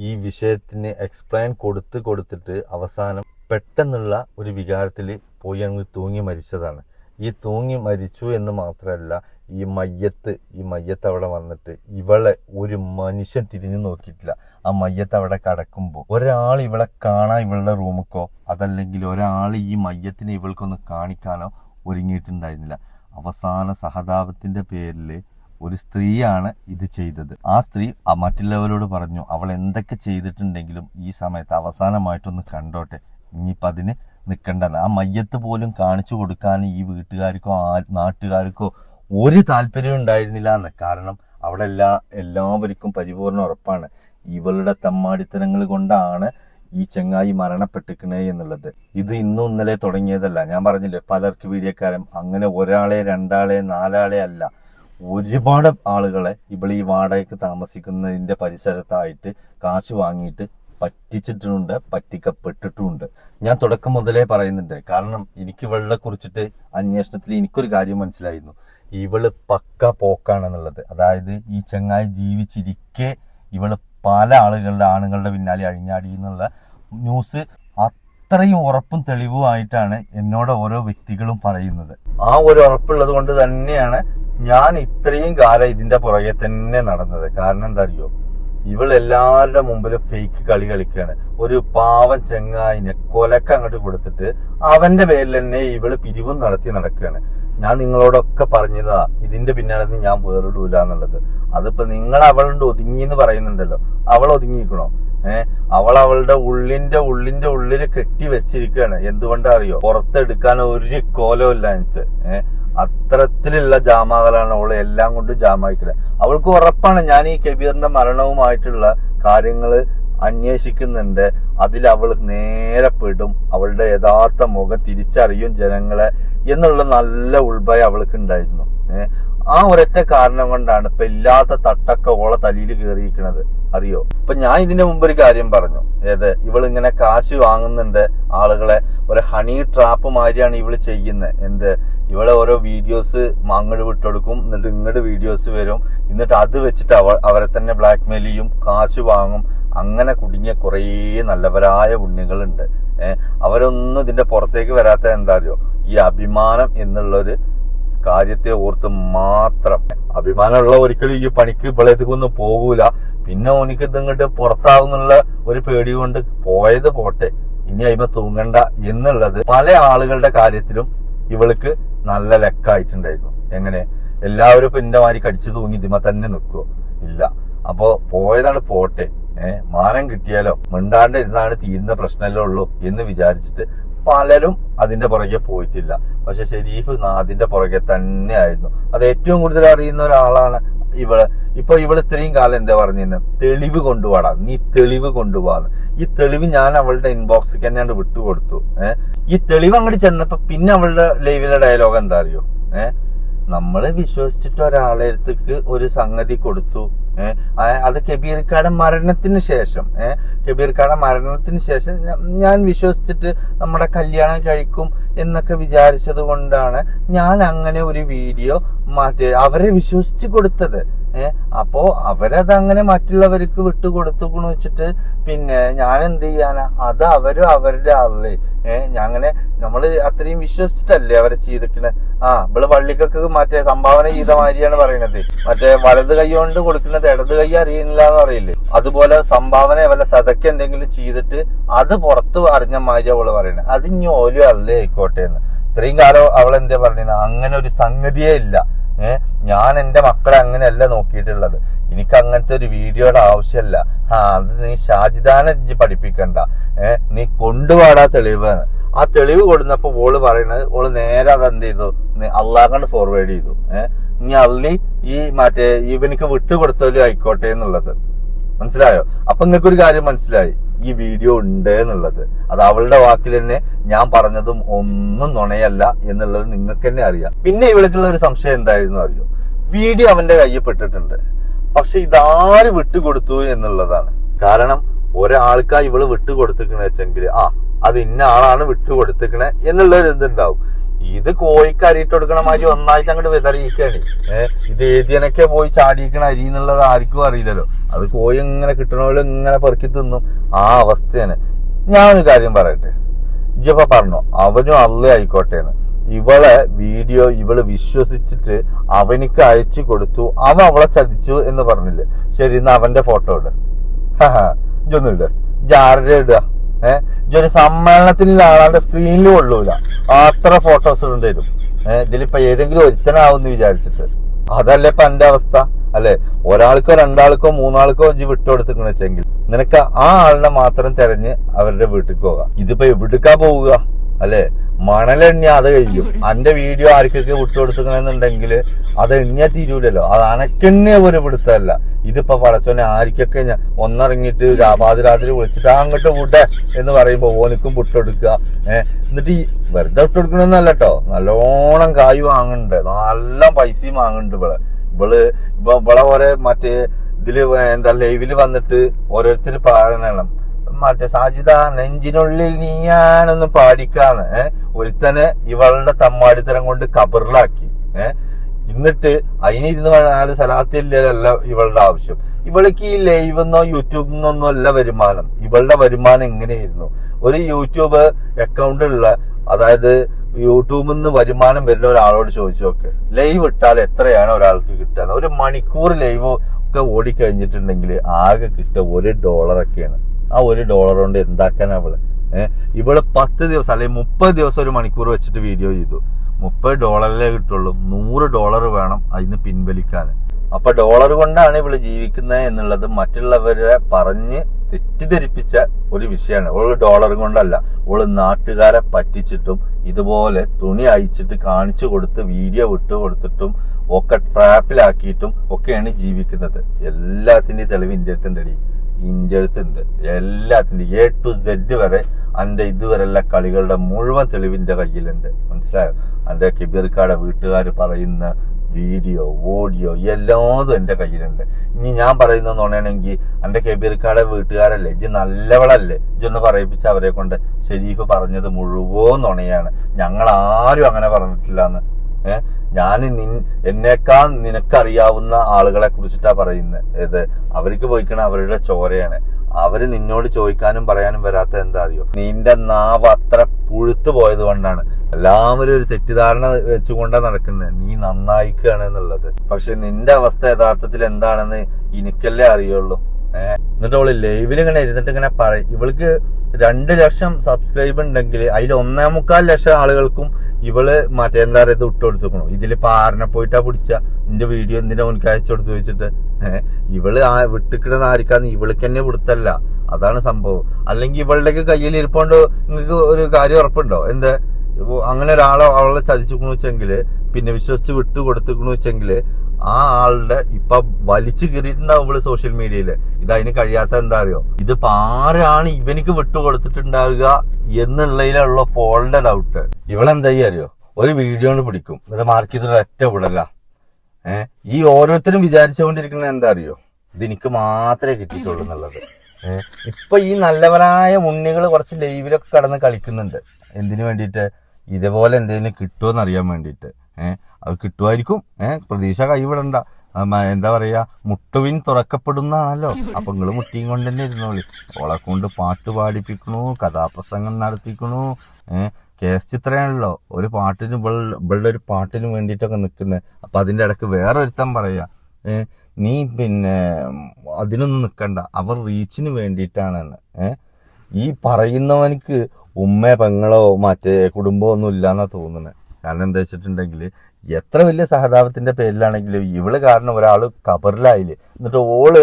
ഈ വിഷയത്തിന് എക്സ്പ്ലെയിൻ കൊടുത്ത് കൊടുത്തിട്ട് അവസാനം പെട്ടെന്നുള്ള ഒരു വികാരത്തിൽ പോയി അങ്ങ് തൂങ്ങി മരിച്ചതാണ്. ഈ തൂങ്ങി മരിച്ചു എന്ന് മാത്രമല്ല ഈ മയ്യത്ത് ഈ മയ്യത്ത് അവിടെ വന്നിട്ട് ഇവളെ ഒരു മനുഷ്യൻ തിരിഞ്ഞു നോക്കിയിട്ടില്ല. ആ മയ്യത്ത് അവിടെ കടക്കുമ്പോൾ ഒരാൾ ഇവളെ കാണാൻ ഇവളുടെ റൂമിക്കോ അതല്ലെങ്കിൽ ഒരാൾ ഈ മയ്യത്തിനെ ഇവൾക്കൊന്ന് കാണിക്കാനോ ഒരുങ്ങിയിട്ടുണ്ടായിരുന്നില്ല. അവസാന സഹതാപത്തിന്റെ പേരിൽ ഒരു സ്ത്രീയാണ് ഇത് ചെയ്തത്. ആ സ്ത്രീ മറ്റുള്ളവരോട് പറഞ്ഞു അവൾ എന്തൊക്കെ ചെയ്തിട്ടുണ്ടെങ്കിലും ഈ സമയത്ത് അവസാനമായിട്ടൊന്ന് കണ്ടോട്ടെ. ഇനിയിപ്പോൾ അതിന് നിൽക്കണ്ടല്ല ആ മയ്യത്ത് പോലും കാണിച്ചു കൊടുക്കാൻ ഈ വീട്ടുകാർക്കോ ആ നാട്ടുകാർക്കോ ഒരു താല്പര്യം ഉണ്ടായിരുന്നില്ല എന്ന്. കാരണം അവിടെ എല്ലാ എല്ലാവർക്കും പരിപൂർണ ഉറപ്പാണ്. ഇവളുടെ തമ്മാടിത്തരങ്ങൾ കൊണ്ടാണ് ഈ ചെങ്ങായി മരണപ്പെട്ടിക്കണേ എന്നുള്ളത്. ഇത് ഇന്നും ഇന്നലെ തുടങ്ങിയതല്ല. ഞാൻ പറഞ്ഞില്ലേ പലർക്ക് വീഡിയോക്കാരൻ അങ്ങനെ ഒരാളെ രണ്ടാളെ നാലാളെ അല്ല. ഒരുപാട് ആളുകളെ ഇവിടെ ഈ വാടകയ്ക്ക് താമസിക്കുന്നതിന്റെ പരിസരത്തായിട്ട് കാശ് വാങ്ങിയിട്ട് പറ്റിച്ചിട്ടുണ്ട് പറ്റിക്കപ്പെട്ടിട്ടുമുണ്ട് ഞാൻ തുടക്കം മുതലേ പറയുന്നുണ്ട്. കാരണം എനിക്ക് ഇവളെ കുറിച്ചിട്ട് അന്വേഷണത്തിൽ എനിക്കൊരു കാര്യം മനസ്സിലായിരുന്നു. ഇവൾ പക്ക പോക്കാണെന്നുള്ളത്. അതായത് ഈ ചങ്ങായി ജീവിച്ചിരിക്കെ ഇവൾ പല ആളുകളുടെ ആണുങ്ങളുടെ പിന്നാലെ അഴിഞ്ഞാടി എന്നുള്ള ന്യൂസ് അത്രയും ഉറപ്പും തെളിവുമായിട്ടാണ് എന്നോട് ഓരോ വ്യക്തികളും പറയുന്നത്. ആ ഒരു ഉറപ്പുള്ളത് കൊണ്ട് തന്നെയാണ് ഞാൻ ഇത്രയും കാലം ഇതിന്റെ പുറകെ തന്നെ നടന്നത്. കാരണം എന്താ അറിയോ? ഇവൾ എല്ലാവരുടെ മുമ്പിലും ഫേക്ക് കളി കളിക്കുകയാണ്. ഒരു പാവം ചെങ്ങായിനെ കൊലക്ക അങ്ങോട്ട് കൊടുത്തിട്ട് അവന്റെ പേരിൽ തന്നെ ഇവൾ പിരിവും നടത്തി നടക്കുകയാണ്. ഞാൻ നിങ്ങളോടൊക്കെ പറഞ്ഞതാ ഇതിന്റെ പിന്നാലെ ഞാൻ വേറിടൂല എന്നുള്ളത്. അതിപ്പോ നിങ്ങൾ അവളുണ്ട് ഒതുങ്ങി എന്ന് പറയുന്നുണ്ടല്ലോ. അവൾ ഒതുങ്ങിക്കണോ? ഏഹ് അവൾ അവളുടെ ഉള്ളിന്റെ ഉള്ളിന്റെ ഉള്ളിൽ കെട്ടി വെച്ചിരിക്കുകയാണ്. എന്തുകൊണ്ടാ അറിയോ? പുറത്തെടുക്കാൻ ഒരു കോലവും ഇല്ല എനിക്ക്. ഏഹ് അത്തരത്തിലുള്ള ജാമാകളാണ് അവൾ എല്ലാം കൊണ്ടും ജാമായിക്കുന്നത് അവൾക്ക് ഉറപ്പാണ് ഞാൻ ഈ കബീറിന്റെ മരണവുമായിട്ടുള്ള കാര്യങ്ങൾ അന്വേഷിക്കുന്നുണ്ട്. അതിൽ അവൾ നേരെ പെടും. അവളുടെ യഥാർത്ഥ മുഖം തിരിച്ചറിയും ജനങ്ങളെ. എന്നുള്ള നല്ല ഉൾഭയം അവൾക്ക് ഉണ്ടായിരുന്നു. ആ ഒരൊറ്റ കാരണം കൊണ്ടാണ് ഇപ്പൊ ഇല്ലാത്ത തട്ടൊക്കെ ഓളെ തലയിൽ കയറിയിരിക്കുന്നത് അറിയോ? ഇപ്പൊ ഞാൻ ഇതിന്റെ മുമ്പ് ഒരു കാര്യം പറഞ്ഞു. ഏത്? ഇവൾ ഇങ്ങനെ കാശ് വാങ്ങുന്നുണ്ട് ആളുകളെ. ഒരു ഹണി ട്രാപ്പ് മാതിരിയാണ് ഇവൾ ചെയ്യുന്നത് എന്ത്? ഇവളെ ഓരോ വീഡിയോസ് അങ്ങോട്ട് വിട്ടെടുക്കും. എന്നിട്ട് ഇങ്ങോട്ട് വീഡിയോസ് വരും. എന്നിട്ട് അത് വെച്ചിട്ട് അവ അവരെ തന്നെ ബ്ലാക്ക് മെയിൽ ചെയ്യും. കാശ് വാങ്ങും. അങ്ങനെ കുടുങ്ങിയ കുറേ നല്ലവരായ ഉണ്ണികളുണ്ട്. അവരൊന്നും ഇതിന്റെ പുറത്തേക്ക് വരാത്ത എന്താ അറിയോ? ഈ അഭിമാനം എന്നുള്ളൊരു കാര്യത്തെ ഓർത്ത് മാത്രം. അഭിമാനമുള്ള ഒരിക്കലും ഈ പണിക്ക് ഇപ്പോഴേക്കൊന്നും പോകൂല. പിന്നെ ഓനിക്ക് ഇതിങ്ങോട്ട് പുറത്താകുന്നുള്ള ഒരു പേടി കൊണ്ട് പോയത് പോട്ടെ. ഇനി അയിമ തൂങ്ങണ്ട എന്നുള്ളത് പല ആളുകളുടെ കാര്യത്തിലും ഇവൾക്ക് നല്ല ലക്കായിട്ടുണ്ടായിരുന്നു. എങ്ങനെ? എല്ലാവരും ഇപ്പൊ എന്റെ മാതിരി കടിച്ചു തൂങ്ങി ഇതിമ തന്നെ നിൽക്കുവോ ഇല്ല. അപ്പോ പോയതാണ് പോട്ടെ. ഏഹ് മാനം കിട്ടിയാലോ? മിണ്ടാണ്ട് ഇരുന്നാണ് തീരുന്ന പ്രശ്നമല്ലേ ഉള്ളൂ എന്ന് വിചാരിച്ചിട്ട് പലരും അതിന്റെ പുറകെ പോയിട്ടില്ല. പക്ഷെ ഷെരീഫ് അതിന്റെ പുറകെ തന്നെ ആയിരുന്നു അത് ഏറ്റവും കൂടുതൽ അറിയുന്ന ഒരാളാണ് ഇവൾ. ഇപ്പൊ ഇവൾ ഇത്രയും കാലം എന്താ പറഞ്ഞിരുന്നത് തെളിവ് കൊണ്ടുപോടാ നീ തെളിവ് കൊണ്ടുപോകാന്ന് ഈ തെളിവ് ഞാൻ അവളുടെ ഇൻബോക്സിൽ തന്നെയാണ് വിട്ടുകൊടുത്തു. ഏഹ് ഈ തെളിവ് അങ്ങോട്ട് ചെന്നപ്പോ പിന്നെ അവളുടെ ലൈവിലെ ഡയലോഗ് എന്താ അറിയോ? ഏഹ് നമ്മൾ വിശ്വസിച്ചിട്ട് ഒരാളെ അടുത്തേക്ക് ഒരു സംഗതി കൊടുത്തു. അത് കബീർക്കാടൻ മരണത്തിന് ശേഷം ഏഹ് കബീർക്കാടെ മരണത്തിന് ശേഷം ഞാൻ വിശ്വസിച്ചിട്ട് നമ്മുടെ കല്യാണം കഴിക്കും എന്നൊക്കെ വിചാരിച്ചത് കൊണ്ടാണ് ഞാൻ അങ്ങനെ ഒരു വീഡിയോ മാറ്റി അവരെ വിശ്വസിച്ച് കൊടുത്തത്. ഏഹ് അപ്പോ അവരത് അങ്ങനെ മറ്റുള്ളവർക്ക് വിട്ടുകൊടുത്തുക്കണു വെച്ചിട്ട് പിന്നെ ഞാൻ എന്ത് ചെയ്യാനാ അത് അവരും അവരുടെ ആളല്ലേ. ഏഹ് അങ്ങനെ നമ്മൾ അത്രയും വിശ്വസിച്ചിട്ടല്ലേ അവരെ ചെയ്തിക്കണേ? ആ ഇവൾ പള്ളിക്കൊക്കെ മറ്റേ സംഭാവന ചെയ്ത മാതിരിയാണ് പറയണത്. മറ്റേ വലത് കൈ കൊണ്ട് കൊടുക്കുന്നത് ഇടത് കൈ അറിയുന്നില്ല എന്ന് പറയില്ലേ? അതുപോലെ സംഭാവന വല്ല സതയ്ക്ക് എന്തെങ്കിലും ചെയ്തിട്ട് അത് പുറത്ത് അറിഞ്ഞ മാതിരി അവൾ പറയണത് അത് ഇനി ഓലും അല്ലേ ആയിക്കോട്ടെ എന്ന്. ഇത്രയും കാലം അവൾ എന്താ പറഞ്ഞത് അങ്ങനെ ഒരു സംഗതിയേ ഇല്ല. ഏഹ് ഞാൻ എന്റെ മക്കളെ അങ്ങനെയല്ല നോക്കിയിട്ടുള്ളത്. എനിക്ക് അങ്ങനത്തെ ഒരു വീഡിയോയുടെ ആവശ്യമല്ല ആ അത് നീ ഷാജിദാനെ പഠിപ്പിക്കണ്ട. ഏഹ് നീ കൊണ്ടുപോടാ തെളിവാണ് ആ തെളിവ് കൊടുന്നപ്പോ ഓൾ പറയണത് ഓൾ നേരെ അത് എന്ത് ചെയ്തു? അള്ളാഹ് ഫോർവേഡ് ചെയ്തു. ഏഹ് ഇനി അള്ളി ഈ മറ്റേ ഇവനിക്ക് വിട്ടുകൊടുത്തല്ലോ ആയിക്കോട്ടെ എന്നുള്ളത്. മനസ്സിലായോ? അപ്പൊ നിങ്ങൾക്കൊരു കാര്യം മനസ്സിലായി. ഈ വീഡിയോ ഉണ്ട് എന്നുള്ളത്. അത് അവളുടെ വാക്കിൽ തന്നെ ഞാൻ പറഞ്ഞതും ഒന്നും നുണയല്ല എന്നുള്ളത് നിങ്ങൾക്ക് തന്നെ അറിയാം. പിന്നെ ഇവൾക്കുള്ള ഒരു സംശയം എന്തായിരുന്നു അറിയോ? വീഡിയോ അവന്റെ കയ്യിൽ പെട്ടിട്ടുണ്ട്. പക്ഷെ ഇതാര് വിട്ടുകൊടുത്തു എന്നുള്ളതാണ്. കാരണം ഒരാൾക്കാ ഇവൾ വിട്ടുകൊടുത്തിക്കണ വെച്ചെങ്കിൽ ആ അത് ഇന്ന ആളാണ് വിട്ടുകൊടുത്തിക്കണേ എന്നുള്ളൊരു എന്തുണ്ടാവും ഇത് കോഴിക്ക് അരിയിട്ട് കൊടുക്കണ മാതിരി ഒന്നായിട്ട് അങ്ങോട്ട് വിതറിയിക്കാണ് ഏഹ് ഇത് ഏതിയനൊക്കെ പോയി ചാടിയിക്കണ അരി എന്നുള്ളത് ആർക്കും അറിയില്ലല്ലോ. അത് കോഴി ഇങ്ങനെ കിട്ടണോലും ഇങ്ങനെ പെറുക്കി തിന്നും. ആ അവസ്ഥയാണ്. ഞാനൊരു കാര്യം പറയട്ടെ. ഇജപ്പ പറഞ്ഞു അവനും അല്ല ആയിക്കോട്ടെ ഇവളെ വീഡിയോ ഇവൾ വിശ്വസിച്ചിട്ട് അവനിക്ക് അയച്ചു കൊടുത്തു. അവൻ അവളെ ചതിച്ചു എന്ന് പറഞ്ഞില്ലേ. ശരി ഇന്ന് അവന്റെ ഫോട്ടോ ഇട. ഇതൊന്നും ഇല്ല ജാരുടെ ഇടുക. ഏഹ് ഇതൊരു സമ്മേളനത്തിൽ ആളാണ്ട് സ്ക്രീനിൽ കൊള്ളൂല. അത്ര ഫോട്ടോസ് തരും ഏഹ് ഇതിലിപ്പോ ഏതെങ്കിലും ഒരുത്തനാവും എന്ന് വിചാരിച്ചിട്ട്. അതല്ലേ ഇപ്പൊ എന്റെ അവസ്ഥ? അല്ലെ? ഒരാൾക്കോ രണ്ടാൾക്കോ മൂന്നാൾക്കോ ഇഞ്ചി വിട്ടുകൊടുത്തിക്കണ വെച്ചെങ്കിൽ നിനക്ക് ആ ആളിനെ മാത്രം തെരഞ്ഞ് അവരുടെ വീട്ടിൽ പോകാം. ഇതിപ്പോ എവിടുക്കാ പോവുക? അല്ലെ? മണലെണ്ണി അത് കഴിയും അന്റെ വീഡിയോ ആർക്കൊക്കെ വിട്ടു കൊടുത്തുണ്ടെങ്കിൽ അത് എണ്ണിയാ തീരൂലല്ലോ. അത് അനക്കെണ്ണ ഒരു പിടുത്തല്ല ഇതിപ്പോ പടച്ചോനെ ആർക്കൊക്കെ ഞാൻ ഒന്നിറങ്ങിയിട്ട് പാതിരാത്രി വിളിച്ചിട്ട് "ആ, അങ്ങോട്ട് വിട്ടെ എന്ന് പറയുമ്പോ ഓനിക്കും വിട്ടെടുക്കുക. ഏഹ് എന്നിട്ട് ഈ വെറുതെ വിട്ടുകൊടുക്കണമെന്നല്ല കേട്ടോ നല്ലോണം കായ് വാങ്ങുന്നുണ്ട് നല്ല പൈസയും വാങ്ങുന്നുണ്ട് ഇവൾ. ഇവൾ ഇപ്പൊ ഇവളെ ഓരോ മറ്റേ ഇതിൽ എന്താ ലൈവിൽ വന്നിട്ട് ഓരോരുത്തർ പറയണം മറ്റേ സാജിത നെഞ്ചിനുള്ളിൽ നീയാണെന്ന് പാടിക്കാന്ന് ഒരുത്തനെ ഇവളുടെ തമ്മാടിത്തരം കൊണ്ട് കബറിലാക്കി ഏഹ് എന്നിട്ട് അതിനിരുന്ന് നാല് സലാത്തില്ലല്ല ഇവളുടെ ആവശ്യം. ഇവൾക്ക് ഈ ലൈവ് എന്നോ യൂട്യൂബിൽ നിന്നൊന്നും അല്ല വരുമാനം. ഇവളുടെ വരുമാനം എങ്ങനെയായിരുന്നു? ഒരു യൂട്യൂബ് അക്കൗണ്ട് ഉള്ള അതായത് യൂട്യൂബിൽ നിന്ന് വരുമാനം വരുന്ന ഒരാളോട് ചോദിച്ചു നോക്ക്. ലൈവ് ഇട്ടാൽ എത്രയാണ് ഒരാൾക്ക് കിട്ടുക? ഒരു മണിക്കൂർ ലൈവ് ഒക്കെ ഓടിക്കഴിഞ്ഞിട്ടുണ്ടെങ്കിൽ ആകെ കിട്ടുക ഒരു ഡോളറൊക്കെയാണ് ആ ഒരു ഡോളർ കൊണ്ട് എന്താക്കാൻ അവൾ? ഏഹ് ഇവൾ പത്ത് ദിവസം അല്ലെങ്കിൽ മുപ്പത് ദിവസം ഒരു മണിക്കൂർ വെച്ചിട്ട് വീഡിയോ ചെയ്തു. മുപ്പത് ഡോളറിലേ കിട്ടുള്ളൂ. നൂറ് ഡോളർ വേണം അതിന് പിൻവലിക്കാൻ. അപ്പൊ ഡോളർ കൊണ്ടാണ് ഇവൾ ജീവിക്കുന്നത് എന്നുള്ളത് മറ്റുള്ളവരെ പറഞ്ഞ് തെറ്റിദ്ധരിപ്പിച്ച ഒരു വിഷയമാണ്. ഓൾ ഡോളർ കൊണ്ടല്ല. ഓൾ നാട്ടുകാരെ പറ്റിച്ചിട്ടും ഇതുപോലെ തുണി അയച്ചിട്ട് കാണിച്ചു കൊടുത്ത് വീഡിയോ വിട്ടു കൊടുത്തിട്ടും ഒക്കെ ട്രാപ്പിലാക്കിയിട്ടും ഒക്കെയാണ് ജീവിക്കുന്നത്. എല്ലാത്തിന്റെയും തെളിവ് ഇന്ത്യ ഇന്ത്യ അടുത്തുണ്ട്. എല്ലാത്തിന്റെ എ ടു സെഡ് വരെ അന്റെ ഇതുവരെയുള്ള കളികളുടെ മുഴുവൻ തെളിവിന്റെ കയ്യിലുണ്ട്. മനസ്സിലായോ? അന്റെ കിബിർക്കാടെ വീട്ടുകാർ പറയുന്ന വീഡിയോ ഓഡിയോ എല്ലാതും എന്റെ കയ്യിലുണ്ട്. ഇനി ഞാൻ പറയുന്നത് തോന്നണമെങ്കിൽ എന്റെ കെബീർക്കാടെ വീട്ടുകാരല്ലേ? ഇജ്ജ് നല്ലവളല്ലേ? ഇജ്ജൊന്ന് പറയിപ്പിച്ച അവരെ കൊണ്ട് ഷെരീഫ് പറഞ്ഞത് മുഴുവൻ നുണയാണ്. ഞങ്ങൾ ആരും അങ്ങനെ പറഞ്ഞിട്ടില്ല എന്ന് ഏഹ് ഞാൻ നിൻ എന്നേക്കാൾ നിനക്കറിയാവുന്ന ആളുകളെ കുറിച്ചിട്ടാ പറയുന്നത് ഇത് അവർക്ക് പോയിക്കണ അവരുടെ ചോരയാണ്. അവർ നിന്നോട് ചോദിക്കാനും പറയാനും വരാത്ത എന്താ അറിയോ? നിന്റെ നാവ് അത്ര പുഴുത്തു പോയത് കൊണ്ടാണ്. എല്ലാവരും ഒരു തെറ്റിദ്ധാരണ വെച്ചുകൊണ്ടാണ് നടക്കുന്നത് നീ നന്നായിക്കാണ് എന്നുള്ളത്. പക്ഷെ നിന്റെ അവസ്ഥ യഥാർത്ഥത്തിൽ എന്താണെന്ന് എനിക്കല്ലേ അറിയുള്ളൂ. ഏഹ് എന്നിട്ട് അവൾ ലൈവിൽ ഇങ്ങനെ ഇരുന്നിട്ട് ഇങ്ങനെ പറയും ഇവൾക്ക് രണ്ട് ലക്ഷം സബ്സ്ക്രൈബ് ഉണ്ടെങ്കിൽ അതിൽ ഒന്നേ മുക്കാൽ ലക്ഷം ആളുകൾക്കും ഇവൾ മറ്റേ എന്താ പറയുക ഇത് ഇട്ട് കൊടുത്തുക്കണു. ഇതിൽ പാറിനെ പോയിട്ടാ പിടിച്ച. നിന്റെ വീഡിയോ എന്തിനാ ഓനിക്ക് അയച്ചു കൊടുത്തു വെച്ചിട്ട്? ഇവൾ ആ വിട്ടിക്കിടുന്ന ആർക്കാന്ന് ഇവൾക്ക് തന്നെ കൊടുത്തല്ല അതാണ് സംഭവം. അല്ലെങ്കിൽ ഇവളുടെ കയ്യിൽ ഇരിപ്പോണ്ട്. നിങ്ങൾക്ക് ഒരു കാര്യം ഉറപ്പുണ്ടോ? എന്താ? അങ്ങനെ ഒരാളെ അവളെ ചതിച്ചുക്കണു വെച്ചെങ്കിൽ പിന്നെ വിശ്വസിച്ച് വിട്ടു കൊടുത്തുക്കണു വെച്ചെങ്കിൽ ആ ആളുടെ ഇപ്പൊ വലിച്ചു കീറിയിട്ടുണ്ടാവും ഇവൾ സോഷ്യൽ മീഡിയയിൽ ഇത് അതിന് കഴിയാത്ത എന്താ അറിയോ? ഇതിപ്പോ ആരാണ് ഇവനിക്ക് വിട്ടുകൊടുത്തിട്ടുണ്ടാവുക എന്നുള്ളതിലുള്ള പോളുടെ ഡൗട്ട് ഇവളെന്താ ചെയ്യാ അറിയോ? ഒരു വീഡിയോ പിടിക്കും. എന്നിട്ട് മാർക്ക് ചെയ്തിട്ട് ഒറ്റ വിടല. ഏഹ് ഈ ഓരോരുത്തരും വിചാരിച്ചുകൊണ്ടിരിക്കുന്നത് എന്താ അറിയോ? ഇത് എനിക്ക് മാത്രമേ കിട്ടിയിട്ടുള്ളൂ എന്നുള്ളത്. ഇപ്പൊ ഈ നല്ലവരായ ഉണ്ണികൾ കുറച്ച് ലൈവിലൊക്കെ കടന്ന് കളിക്കുന്നുണ്ട്. എന്തിനു വേണ്ടിയിട്ട്? ഇതേപോലെ എന്തെങ്കിലും കിട്ടുമോ എന്നറിയാൻ വേണ്ടിയിട്ട്. ഏഹ് അത് കിട്ടുമായിരിക്കും. ഏഹ് പ്രതീക്ഷ കൈവിടണ്ട. എന്താ പറയാ മുട്ടുവിൻ തുറക്കപ്പെടുന്നതാണല്ലോ അപ്പൊ നിങ്ങൾ മുട്ടിയും കൊണ്ട് തന്നെ ഇരുന്നോളി. ഓളെ കൊണ്ട് പാട്ട് പാടിപ്പിക്കണു കഥാപ്രസംഗം നടത്തിക്കണു ഏഹ് കേസ് ചിത്രയാണല്ലോ. ഒരു പാട്ടിന് ഇവളുടെ ഒരു പാട്ടിന് വേണ്ടിയിട്ടൊക്കെ നിൽക്കുന്നത് അപ്പൊ അതിന്റെ ഇടയ്ക്ക് വേറെ ഒരുത്തൻ പറയാ ഏഹ് നീ പിന്നെ അതിനൊന്നും നിൽക്കണ്ട അവർ റീച്ചിന് വേണ്ടിയിട്ടാണെന്ന്. ഏഹ് ഈ പറയുന്നവനക്ക് ഉമ്മ പെങ്ങളോ മറ്റേ കുടുംബമോ ഒന്നും ഇല്ലാന്നാ തോന്നുന്നത് കാരണം എന്താ വെച്ചിട്ടുണ്ടെങ്കിൽ എത്ര വലിയ സഹതാപത്തിന്റെ പേരിലാണെങ്കിലും ഇവൾ കാരണം ഒരാൾ കബറിലായില്ലേ? എന്നിട്ട് ഓൾ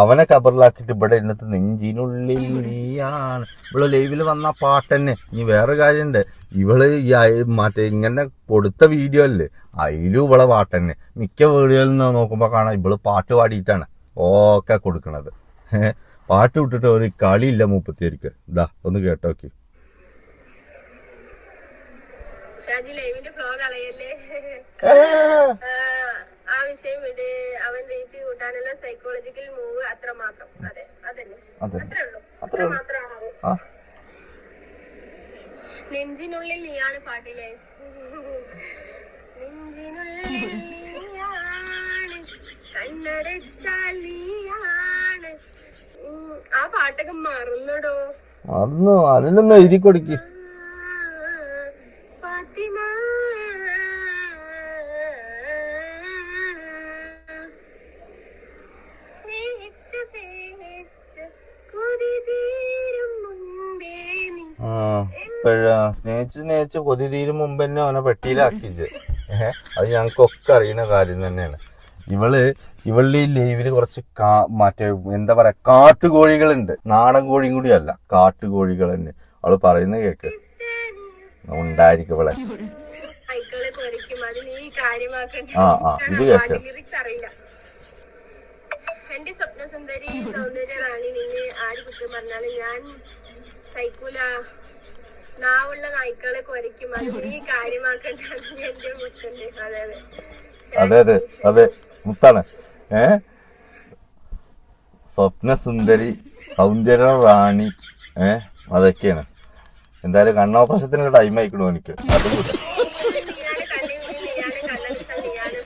അവനെ കബറിലാക്കിയിട്ട് ഇവിടെ ഇന്നത്തെ നെഞ്ചിനുള്ളിൽ നീയാണ് ഇവൾ ലൈവിൽ വന്ന പാട്ട് തന്നെ. ഇനി വേറെ കാര്യമുണ്ട് ഇവൾ ഈ മറ്റേ ഇങ്ങനെ കൊടുത്ത വീഡിയോ അല്ലേ? അതിലും ഇവളെ പാട്ട് തന്നെ. മിക്ക വീഡിയോയിൽ നിന്ന് നോക്കുമ്പോ കാണാം ഇവൾ പാട്ട് പാടിയിട്ടാണ് ഓക്കെ കൊടുക്കണത്. പാട്ട് വിട്ടിട്ട് ഒരു കളിയില്ല മൂപ്പത്തിയർക്ക് ഇതാ ഒന്ന് കേട്ടോക്കി. ഷാജി ലൈവിന്റെ ഫ്ലോ കളയല്ലേ? ആ, വിഷയം ഇട് അവൻ റീച്ച് കൂട്ടാനുള്ള സൈക്കോളജിക്കൽ മൂവ് അത്ര മാത്രം അതെ അതന്നെ. അത്രേ ഉള്ളൂ. അത്ര മാത്രമാണ് നെഞ്ചിനുള്ളിൽ നീയാണ് പാട്ടില്ലേ? നെഞ്ചിനുള്ളിൽ നീയാണ്. കണ്ണടച്ചാൽ നീയാണ്. ആ പാട്ടൊക്കെ മറന്നടോ. മറന്നു. അതിലൊന്നും എഴുതി കൊടുക്ക് ഫാത്തിമ സ്നേഹിച്ച് സ്നേഹിച്ച് കൊതി തീരും മുൻപേ നീ ആ ഇപ്പഴാ സ്നേഹിച്ച് സ്നേഹിച്ച് കൊതി തീരും മുമ്പ് തന്നെ അവനെ പെട്ടിയിലാക്കിച്ച് ഏഹ് അത് ഞങ്ങൾക്കൊക്കെ അറിയുന്ന കാര്യം തന്നെയാണ്. ഇവൾ ഇവളുടെ ഈ ലൈവിൽ കുറച്ച് കാ മറ്റേ എന്താ പറയാ കാട്ടുകോഴികളുണ്ട്. നാടൻ കോഴിയും കൂടി അല്ല കാട്ടുകോഴികൾ തന്നെ. അവൾ പറയുന്നത് കേക്ക്. ഉണ്ടായിരിക്കും ഇവളെ. ആ, ആ, ഇത് കേക്ക്. എന്റെ സ്വപ്നസുന്ദരി സൗന്ദര്യ റാണി നിന്നെ ആര് കുറ്റം പറഞ്ഞാലും ഞാൻ സൈക്കൂല. നാവുള്ള നായ്ക്കളെ കൊരയ്ക്കും. അത് ഈ കാര്യമാക്കണ്ട അത് എന്റെ മുത്തന്റെ അതെ അതെ അതെ അതെ. മുത്താണ്. ഏ? സ്വപ്നസുന്ദരി സൗന്ദര്യ റാണി ഏ? അതൊക്കെയാണ്. എന്തായാലും കണ്ണോപ്രശ്നത്തിന് ടൈം ആയിക്കണോ എനിക്ക്. അതും കൂടെ നീയാണ് കണ്ണി നീയാണ് കണ്ണടിച്ച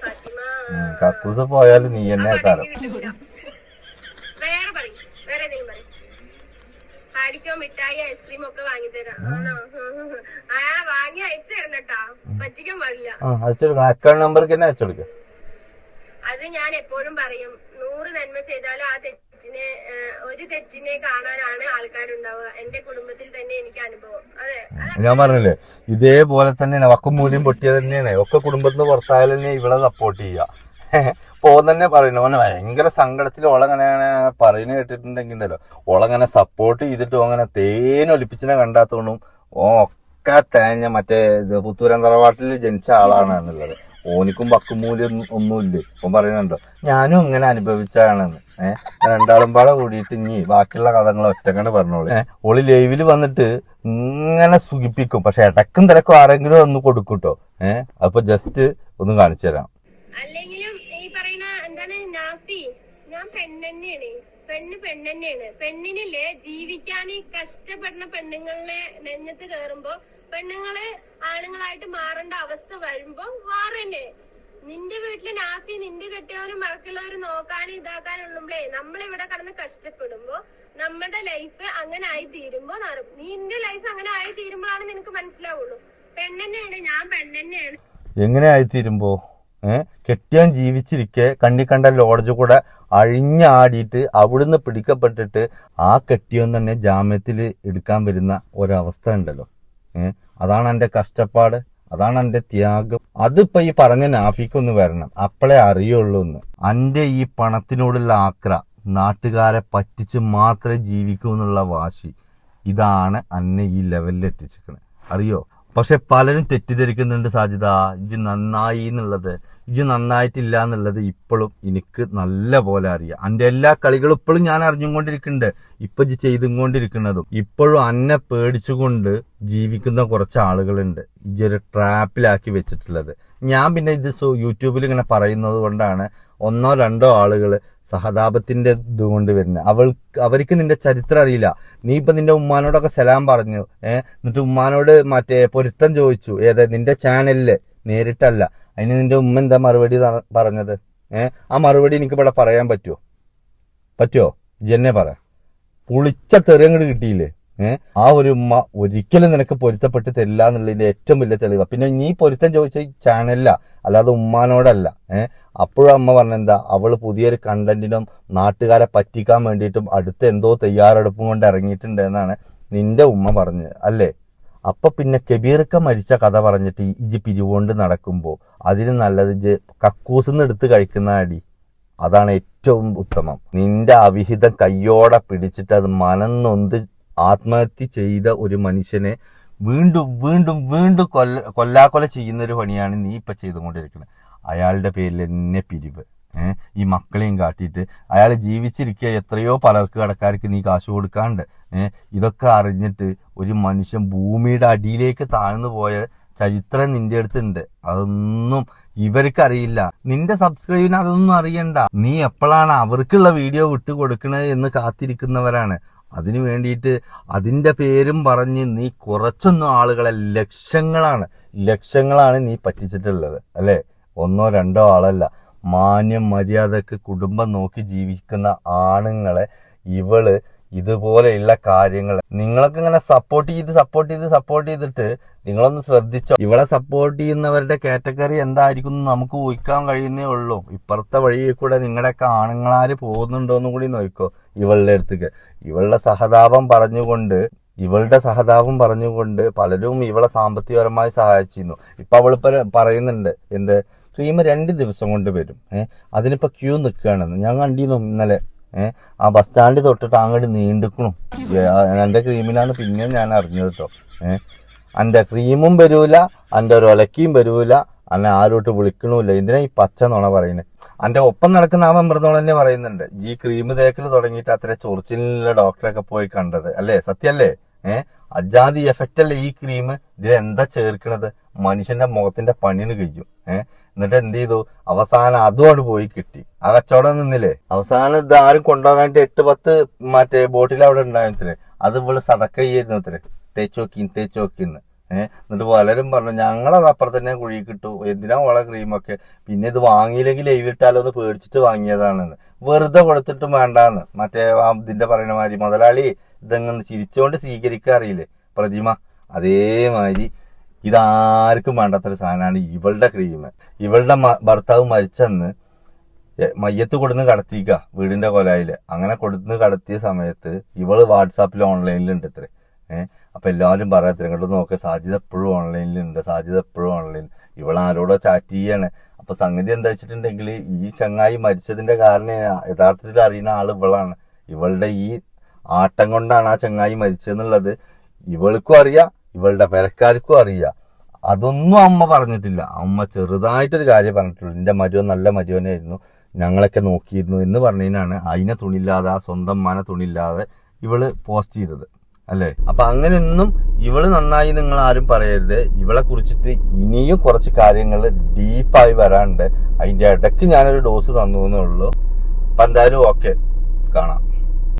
ഫാത്തിമ. ഉം, കക്കൂസ് പോയാലും നീ എന്നെ കാരണം കിട്ടില്ല. വേറെ പറയും വേറെ എന്തെങ്കിലും പറയും പാടിക്കോ മിഠായി ഐസ്ക്രീം ഒക്കെ വാങ്ങിത്തരാം. ആണോ? ആ വാങ്ങി അയച്ചു തരണം കേട്ടാ. പറ്റിക്കാൻ പാടില്ല. ആ അയച്ചെടുക്കണം അക്കൗണ്ട് നമ്പർക്ക് തന്നെ അയച്ചെടുക്ക അത് ഞാൻ എപ്പോഴും പറയും. നൂറ് നന്മ ചെയ്താലും ആ തെറ്റിനെ ഒരു തെറ്റിനെ കാണാനാണ് ആൾക്കാരുണ്ടാവുക. എന്റെ കുടുംബത്തിൽ തന്നെ എനിക്ക് അനുഭവം. അതെ ഞാൻ പറഞ്ഞില്ലേ ഇതേപോലെ തന്നെയാണ്. വക്കും മൂല്യം പൊട്ടിയത് തന്നെയാണ്. ഒക്കെ കുടുംബത്തിന് പുറത്തായാലും തന്നെ ഇവിടെ സപ്പോർട്ട് ചെയ്യുക. പോന്നെ പറയുന്നു. ഓനെ ഭയങ്കര സങ്കടത്തിൽ ഓളങ്ങനെ പറയുന്നത് കേട്ടിട്ടുണ്ടെങ്കിൽ ഉണ്ടല്ലോ ഓളങ്ങനെ സപ്പോർട്ട് ചെയ്തിട്ട് അങ്ങനെ തേനൊലിപ്പിച്ചിനെ കണ്ടാത്തോണ്ടും ഓ ഒക്കെ തേഞ്ഞ മറ്റേ പുത്തൂരന്തറവാട്ടിൽ പുത്തൂരൻ തറവാട്ടിൽ ജനിച്ച ആളാണ് എന്നുള്ളത്. ഓനിക്കും വക്കും മൂല്യം ഒന്നുമില്ല. ഓൻ പറയുന്നുണ്ടോ? ഞാനും ഇങ്ങനെ അനുഭവിച്ചാണെന്ന് ഏഹ് രണ്ടാളും പാടെ കൂടിയിട്ട് ഇനി ബാക്കിയുള്ള കഥങ്ങൾ ഒറ്റങ്ങനെ പറഞ്ഞോളൂ. ഏഹ് ഓൾ ലൈവിൽ വന്നിട്ട് ഇങ്ങനെ സുഖിപ്പിക്കും. പക്ഷെ ഇടക്കും തിരക്കും ആരെങ്കിലും ഒന്ന് കൊടുക്കൂട്ടോ. കേട്ടോ ഏഹ് അപ്പൊ ജസ്റ്റ് ഒന്ന് കാണിച്ചു തരാം എന്താണ് നാഫി. ഞാൻ പെണ്ണെന്നെയാണ്. പെണ്ണ് പെണ്ണെന്നെയാണ്. പെണ്ണിനില്ലേ ജീവിക്കാൻ കഷ്ടപ്പെടുന്ന പെണ്ണുങ്ങളെ നെഞ്ഞത്ത് കയറുമ്പോ പെണ്ണുങ്ങൾ ആണുങ്ങളായിട്ട് മാറേണ്ട അവസ്ഥ വരുമ്പോ മാറന്നെ നിന്റെ വീട്ടിൽ നാഫി നിന്റെ കെട്ടിയവരും മറക്കുള്ളവരും നോക്കാനും ഇതാക്കാനുള്ളുമ്പളേ നമ്മളിവിടെ കടന്ന് കഷ്ടപ്പെടുമ്പോ നമ്മുടെ ലൈഫ് അങ്ങനെ ആയി തീരുമ്പോ നടക്കും നിന്റെ ലൈഫ് അങ്ങനെ ആയി തീരുമ്പോഴാണ് നിനക്ക് മനസ്സിലാവുള്ളൂ. പെണ്ണെന്നെയാണ് ഞാൻ പെണ്ണെന്നെയാണ്. എങ്ങനെ ആയിത്തീരുമ്പോ ഏഹ് കെട്ടിയാൻ ജീവിച്ചിരിക്കെ കണ്ണി കണ്ട ലോഡ്ജ് കൂടെ അഴിഞ്ഞാടിയിട്ട് അവിടുന്ന് പിടിക്കപ്പെട്ടിട്ട് ആ കെട്ടിയോൻ തന്നെ ജാമ്യത്തിൽ എടുക്കാൻ വരുന്ന ഒരവസ്ഥ ഉണ്ടല്ലോ. അതാണ് എന്റെ കഷ്ടപ്പാട് അതാണ് എന്റെ ത്യാഗം. അതിപ്പോ ഈ പറഞ്ഞ നാഫിക്കൊന്ന് വരണം അപ്പോഴേ അറിയുള്ളൂ എന്ന് എന്റെ ഈ പണത്തിനോടുള്ള ആക്ര നാട്ടുകാരെ പറ്റിച്ച് മാത്രമേ ജീവിക്കൂ എന്നുള്ള വാശി ഇതാണ് അന്നെ ഈ ലെവലിൽ എത്തിച്ചിരിക്കുന്നത് അറിയോ? പക്ഷെ പലരും തെറ്റിദ്ധരിക്കുന്നുണ്ട് സാധ്യത ഇജ് നന്നായി എന്നുള്ളത്. ഇജ് നന്നായിട്ടില്ല എന്നുള്ളത് ഇപ്പോഴും എനിക്ക് നല്ല പോലെ അറിയാം. എന്റെ എല്ലാ കളികളും ഇപ്പോഴും ഞാൻ അറിഞ്ഞുകൊണ്ടിരിക്കുന്നുണ്ട്. ഇപ്പൊ ഇജ് ചെയ്തുകൊണ്ടിരിക്കുന്നതും. ഇപ്പോഴും അന്നെ പേടിച്ചുകൊണ്ട് ജീവിക്കുന്ന കുറച്ച് ആളുകളുണ്ട് ഇജ് ഒരു ട്രാപ്പിലാക്കി വെച്ചിട്ടുള്ളത്. ഞാൻ പിന്നെ ഇത് യൂട്യൂബിൽ ഇങ്ങനെ പറയുന്നത് കൊണ്ടാണ് ഒന്നോ രണ്ടോ ആളുകൾ സഹതാപത്തിന്റെ ഇതുകൊണ്ട് വരുന്നത്. അവൾക്ക് അവർക്ക് നിന്റെ ചരിത്രം അറിയില്ല. നീ ഇപ്പൊ നിന്റെ ഉമ്മാനോടൊക്കെ സലാം പറഞ്ഞു ഏഹ് എന്നിട്ട് ഉമ്മാനോട് മറ്റേ പൊരുത്തം ചോദിച്ചു. ഏത് നിന്റെ ചാനലിൽ നേരിട്ടല്ല. അതിന് നിന്റെ ഉമ്മ എന്താ മറുപടി പറഞ്ഞത്? ഏഹ് ആ മറുപടി എനിക്ക് ഇവിടെ പറയാൻ പറ്റുമോ പറ്റുമോ ജന്നെ പറ. പുളിച്ച തെറിയങ്ങട് കിട്ടിയില്ലേ? ഏഹ് ആ ഒരു ഉമ്മ ഒരിക്കലും നിനക്ക് പൊരുത്തപ്പെട്ട് തരില്ല എന്നുള്ളതിന്റെ ഏറ്റവും വലിയ തെളിവാ. പിന്നെ നീ പൊരുത്തം ചോദിച്ച ചാനലില്ല അല്ലാതെ ഉമ്മാനോടല്ല. ഏഹ് അപ്പോഴും അമ്മ പറഞ്ഞെന്താ അവൾ പുതിയൊരു കണ്ടന്റിനും നാട്ടുകാരെ പറ്റിക്കാൻ വേണ്ടിയിട്ടും അടുത്ത എന്തോ തയ്യാറെടുപ്പും കൊണ്ട് ഇറങ്ങിയിട്ടുണ്ട് എന്നാണ് നിന്റെ ഉമ്മ പറഞ്ഞത് അല്ലേ? അപ്പൊ പിന്നെ കബീർക്ക മരിച്ച കഥ പറഞ്ഞിട്ട് ഇജ് പിരിവുകൊണ്ട് നടക്കുമ്പോൾ അതിന് നല്ലത് ഇജ് കക്കൂസിന്ന് എടുത്ത് കഴിക്കുന്ന അടി. അതാണ് ഏറ്റവും ഉത്തമം. നിന്റെ അവിഹിതം കയ്യോടെ പിടിച്ചിട്ട് അത് മനന്നൊന്ത് ആത്മഹത്യ ചെയ്ത ഒരു മനുഷ്യനെ വീണ്ടും വീണ്ടും വീണ്ടും കൊല്ല കൊല്ലാക്കൊല ചെയ്യുന്ന ഒരു പണിയാണ് നീ ഇപ്പൊ ചെയ്തുകൊണ്ടിരിക്കുന്നത്. അയാളുടെ പേരിൽ എന്നെ പിരിവ്. ഈ മക്കളെയും കാട്ടിയിട്ട് അയാൾ ജീവിച്ചിരിക്കുക എത്രയോ പലർക്ക് കടക്കാർക്ക് നീ കാശ് കൊടുക്കാണ്ട്. ഇതൊക്കെ അറിഞ്ഞിട്ട് ഒരു മനുഷ്യൻ ഭൂമിയുടെ അടിയിലേക്ക് താഴ്ന്നു പോയ ചരിത്രം നിന്റെ അടുത്തുണ്ട്. അതൊന്നും ഇവർക്കറിയില്ല. നിന്റെ സബ്സ്ക്രൈബിന് അതൊന്നും അറിയണ്ട. നീ എപ്പോഴാണ് അവർക്കുള്ള വീഡിയോ വിട്ടു കൊടുക്കണത് എന്ന് കാത്തിരിക്കുന്നവരാണ്. അതിനു വേണ്ടിയിട്ട് അതിന്റെ പേരും പറഞ്ഞ് നീ കുറച്ചൊന്നും ആളുകളെ ലക്ഷങ്ങളാണ്. ലക്ഷങ്ങളാണ് നീ പറ്റിച്ചിട്ടുള്ളത്. അല്ലെ? ഒന്നോ രണ്ടോ ആളല്ല. മാന്യം മര്യാദയ്ക്ക് കുടുംബം നോക്കി ജീവിക്കുന്ന ആണുങ്ങളെ ഇവൾ ഇതുപോലെയുള്ള കാര്യങ്ങൾ. നിങ്ങളൊക്കെ ഇങ്ങനെ സപ്പോർട്ട് ചെയ്ത് സപ്പോർട്ട് ചെയ്ത് സപ്പോർട്ട് ചെയ്തിട്ട് നിങ്ങളൊന്ന് ശ്രദ്ധിച്ചോ? ഇവളെ സപ്പോർട്ട് ചെയ്യുന്നവരുടെ കാറ്റഗറി എന്തായിരിക്കും എന്ന് നമുക്ക് ഊഹിക്കാൻ കഴിയുന്നേ ഉള്ളൂ. ഇപ്പുറത്തെ വഴിയിൽ കൂടെ നിങ്ങളുടെയൊക്കെ ആണുങ്ങളാര് എന്നും കൂടി നോക്കോ ഇവളുടെ അടുത്തേക്ക്. ഇവളുടെ സഹതാപം പറഞ്ഞുകൊണ്ട് ഇവളുടെ സഹതാപം പറഞ്ഞുകൊണ്ട് പലരും ഇവളെ സാമ്പത്തികപരമായി സഹായിച്ചിരുന്നു. ഇപ്പൊ അവൾ പറയുന്നുണ്ട് എന്ത്? ക്രീം രണ്ട് ദിവസം കൊണ്ട് വരും. ഏഹ് അതിനിപ്പോ ക്യൂ നിൽക്കുകയാണെന്ന് ഞാൻ കണ്ടിരുന്നു ഇന്നലെ. ഏഹ് ആ ബസ് സ്റ്റാൻഡ് തൊട്ടിട്ട് അങ്ങോട്ട് നീണ്ടിക്കണു. എന്റെ ക്രീമിനാണ് പിന്നെയും ഞാൻ അറിഞ്ഞത് കേട്ടോ ഏഹ് എന്റെ ക്രീമും വരൂല എന്റെ ഒരു ഒലക്കിയും വരൂല അന്നെ ആരോട്ട് വിളിക്കണമില്ല ഇതിനാ ഈ പച്ച നുണ പറയുന്നത് എന്റെ ഒപ്പം നടക്കുന്ന ആ മെമ്പർന്നോട് തന്നെ പറയുന്നുണ്ട്. ഈ ക്രീം തേക്കൽ തുടങ്ങിയിട്ട് അത്ര ചൊറിച്ചിലുള്ള ഡോക്ടറൊക്കെ പോയി കണ്ടത്. അല്ലേ? സത്യല്ലേ? ഏഹ് അജാതി എഫക്റ്റ് അല്ലേ ഈ ക്രീം ഇതിൽ എന്താ ചേർക്കണത്? മനുഷ്യന്റെ മുഖത്തിന്റെ പണിന് കഴിയും ഏഹ് എന്നിട്ട് എന്ത് ചെയ്തു അവസാനം അതുകൊണ്ട് പോയി കിട്ടി. ആ കച്ചവടം നിന്നില്ലേ? അവസാനം ഇത് ആരും കൊണ്ടുപോകാനായിട്ട് എട്ട് പത്ത് മറ്റേ ബോട്ടിൽ അവിടെ ഉണ്ടായിരുന്നില്ലേ? അത് ഇവൾ സതക്ക ചെയ്യായിരുന്നു അത്ര തേച്ചോക്കി തേച്ചോക്കിന്ന് ഏഹ് എന്നിട്ട് പലരും പറഞ്ഞു ഞങ്ങളത് അപ്പുറം തന്നെ കുഴി കിട്ടു. എന്തിനാ വള ക്രീമൊക്കെ പിന്നെ ഇത് വാങ്ങിയില്ലെങ്കിൽ ലൈവ് ഇട്ടാലോ എന്ന് പേടിച്ചിട്ട് വാങ്ങിയതാണെന്ന്. വെറുതെ കൊടുത്തിട്ടും വേണ്ടാന്ന്. മറ്റേ ഇതിന്റെ പറയുന്ന മാതിരി മുതലാളി ഇതങ്ങനെ ചിരിച്ചുകൊണ്ട് സ്വീകരിക്കാറിയില്ലേ? പ്രതിമ അതേമാതിരി ഇതാർക്കും വേണ്ടാത്തൊരു സാധനമാണ് ഇവളുടെ ക്രീം ഇവളുടെ ഭർത്താവ് മരിച്ചെന്ന് മയ്യത്ത് കൊടുന്ന് കടത്തിക്ക വീടിന്റെ കൊലായിൽ. അങ്ങനെ കൊടുന്ന് കടത്തിയ സമയത്ത് ഇവൾ വാട്സാപ്പിൽ ഓൺലൈനിലുണ്ട് ഇത്ര. ഏഹ് അപ്പൊ എല്ലാവരും പറയത്തില്ല ഇങ്ങോട്ട് നോക്ക് സാധ്യത എപ്പോഴും ഓൺലൈനിലുണ്ട് സാധ്യത എപ്പോഴും ഓൺലൈൻ ഇവൾ ആരോടോ ചാറ്റ് ചെയ്യാണ്. അപ്പൊ സംഗതി എന്താ വെച്ചിട്ടുണ്ടെങ്കിൽ ഈ ചങ്ങായി മരിച്ചതിന്റെ കാരണം യഥാർത്ഥത്തിൽ അറിയുന്ന ആൾ ഇവളാണ്. ഇവളുടെ ഈ ആട്ടം കൊണ്ടാണ് ആ ചങ്ങായി മരിച്ചതെന്നുള്ളത് ഇവൾക്കും അറിയാം ഇവളുടെ പെരക്കാർക്കും അറിയാം അതൊന്നും അമ്മ പറഞ്ഞിട്ടില്ല. അമ്മ ചെറുതായിട്ടൊരു കാര്യം പറഞ്ഞിട്ടുള്ളൂ എന്റെ മരുവൻ നല്ല മരുവനായിരുന്നു. ഞങ്ങളൊക്കെ നോക്കിയിരുന്നു എന്ന് പറഞ്ഞതിനാണ് അതിനെ തുണില്ലാതെ ആ സ്വന്തം മന തുണില്ലാതെ ഇവൾ പോസ്റ്റ് ചെയ്തത്. അല്ലേ? അപ്പൊ അങ്ങനെയൊന്നും ഇവൾ നന്നായി നിങ്ങൾ ആരും പറയരുത്. ഇവളെ കുറിച്ചിട്ട് ഇനിയും കുറച്ച് കാര്യങ്ങൾ ഡീപ്പായി വരാണ്ട് അതിന്റെ ഇടയ്ക്ക് ഞാനൊരു ഡോസ് തന്നു എന്നുള്ളൂ അപ്പം എന്തായാലും ഓക്കെ. കാണാം.